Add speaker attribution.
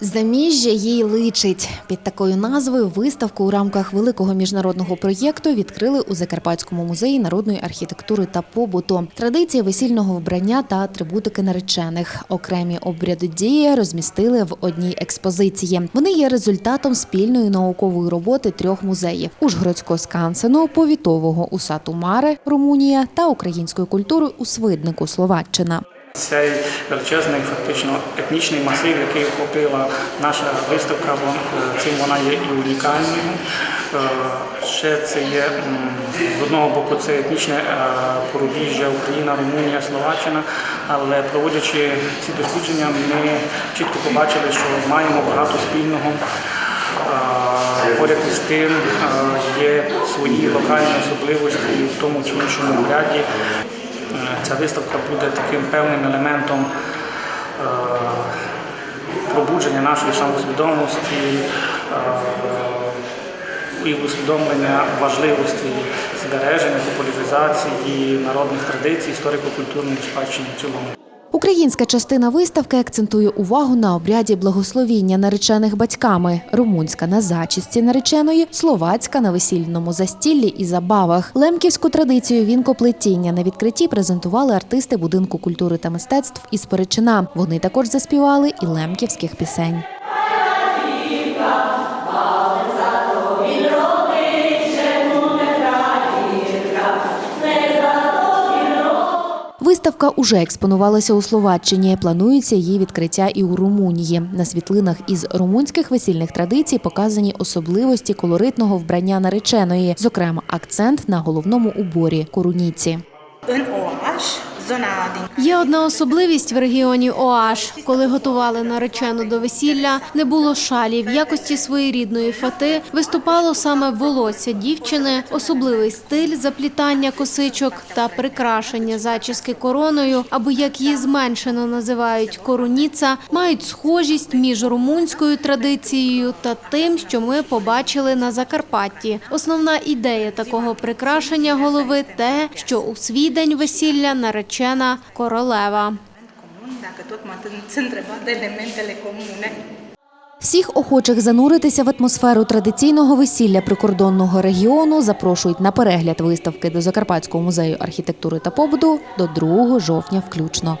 Speaker 1: Заміжжя їй личить. Під такою назвою виставку у рамках великого міжнародного проєкту відкрили у Закарпатському музеї народної архітектури та побуту. Традиції весільного вбрання та атрибутики наречених. Окремі обряди дії розмістили в одній експозиції. Вони є результатом спільної наукової роботи трьох музеїв: Ужгородського скансену, повітового у Сату Маре, Румунія та української культури у Свиднику, Словаччина.
Speaker 2: Цей величезний фактично етнічний масив, який охопила наша виставка, е, цим вона є і унікальною. Е, Ще це є з одного боку це етнічне е, порубіжжя Україна, Румунія, Словаччина. Але проводячи ці дослідження, ми чітко побачили, що маємо багато спільного. Поряд із тим є свої локальні особливості в тому чи іншому обряді. Ця виставка буде таким певним елементом е, пробудження нашої самосвідомості е, і усвідомлення важливості збереження, популяризації народних традицій, історико-культурної спадщини в цілому.
Speaker 1: Українська частина виставки акцентує увагу на обряді благословіння наречених батьками, румунська на зачісті нареченої, словацька на весільному застіллі і забавах. Лемківську традицію вінкоплетіння на відкритті презентували артисти будинку культури та мистецтв із Перечина. Вони також заспівали і лемківських пісень. Виставка уже експонувалася у Словаччині. Планується її відкриття і у Румунії. На світлинах із румунських весільних традицій показані особливості колоритного вбрання нареченої, зокрема акцент на головному уборі коруніці.
Speaker 3: Є одна особливість в регіоні Оаш. Коли готували наречену до весілля, не було шалі. В якості своєрідної фати виступало саме волосся дівчини, особливий стиль заплітання косичок та прикрашення зачіски короною, або як її зменшено називають коруніца, мають схожість між румунською традицією та тим, що ми побачили на Закарпатті. Основна ідея такого прикрашення голови те, що у свій день весілля наречена королева.
Speaker 4: elementele comune.
Speaker 1: Всіх охочих зануритися в атмосферу традиційного весілля прикордонного регіону запрошують на перегляд виставки до Закарпатського музею архітектури та побуту до 2 жовтня включно.